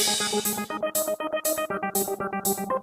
Thank you.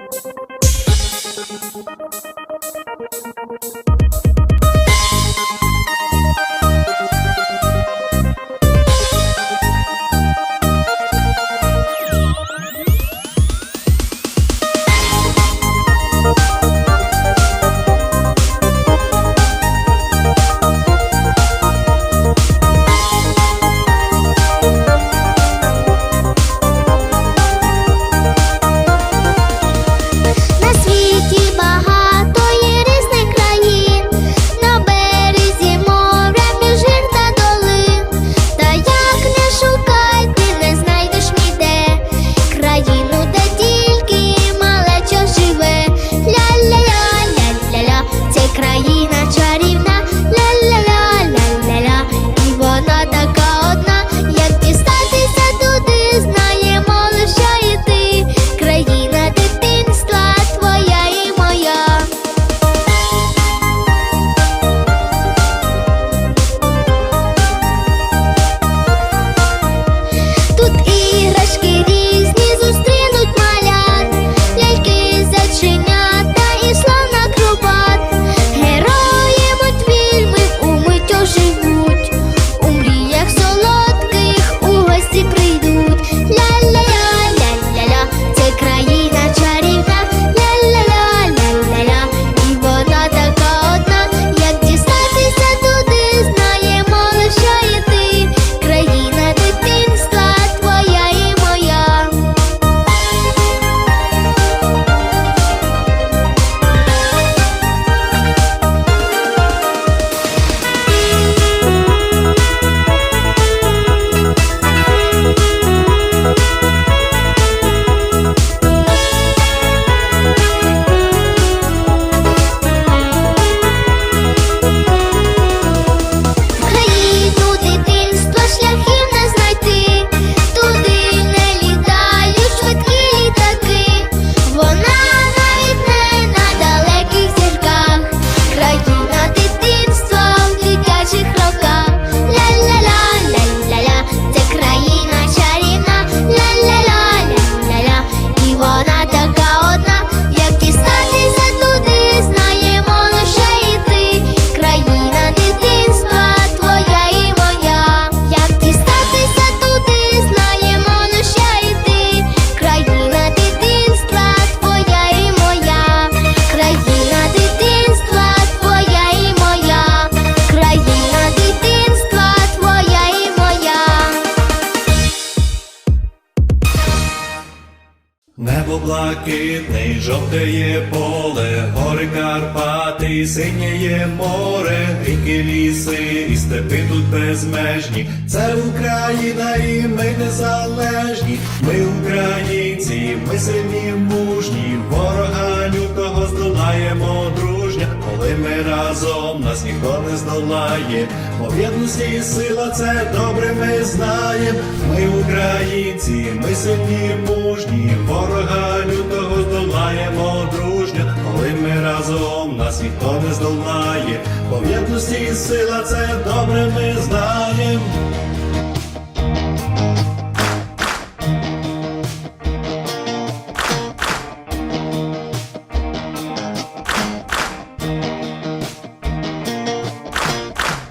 Небо блакитне, жовтеє поле, гори Карпати, синєє море, ріки, ліси і степи тут безмежні. Це Україна, і ми незалежні. Ми українці, ми сильні, мужні, ворога лютого здолаємо дружня. Коли ми разом нас ніхто не здолає, в єдності сила це добре ми знаємо. Ми українці, ми сильні, мужні, ворога лютого здолаємо дружня. Коли ми разом нас ніхто не здолає, бо єдності сила це добре ми знаємо.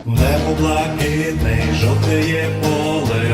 Небо блакитне, жовтеє поле,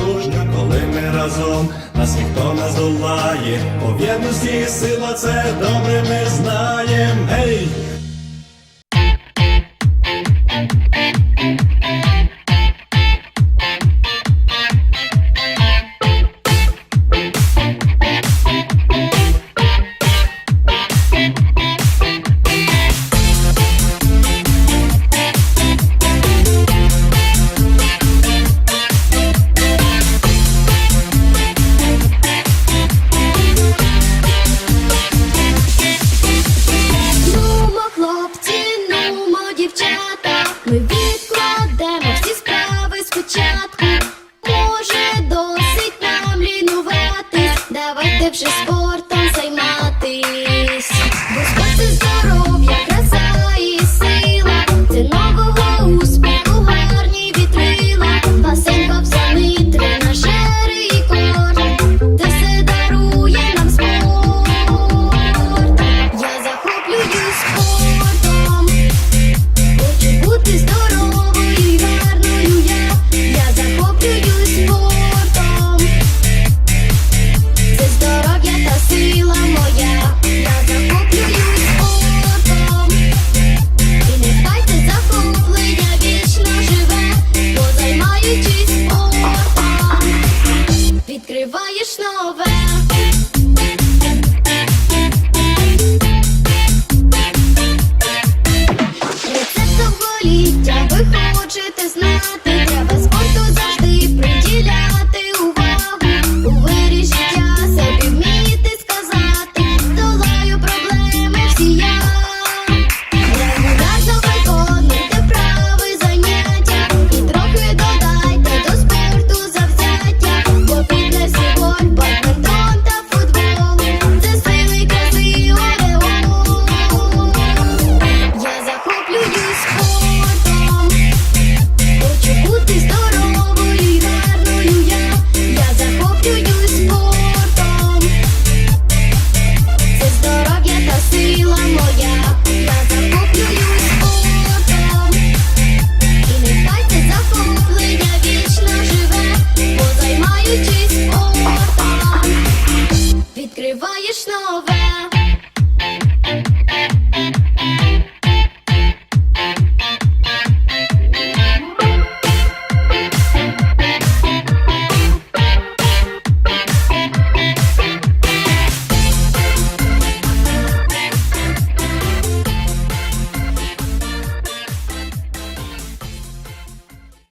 разом нас ніхто не здолає. По сила це добре ми знаємо. Гей! дівчата, ми відкладемо всі справи спочатку.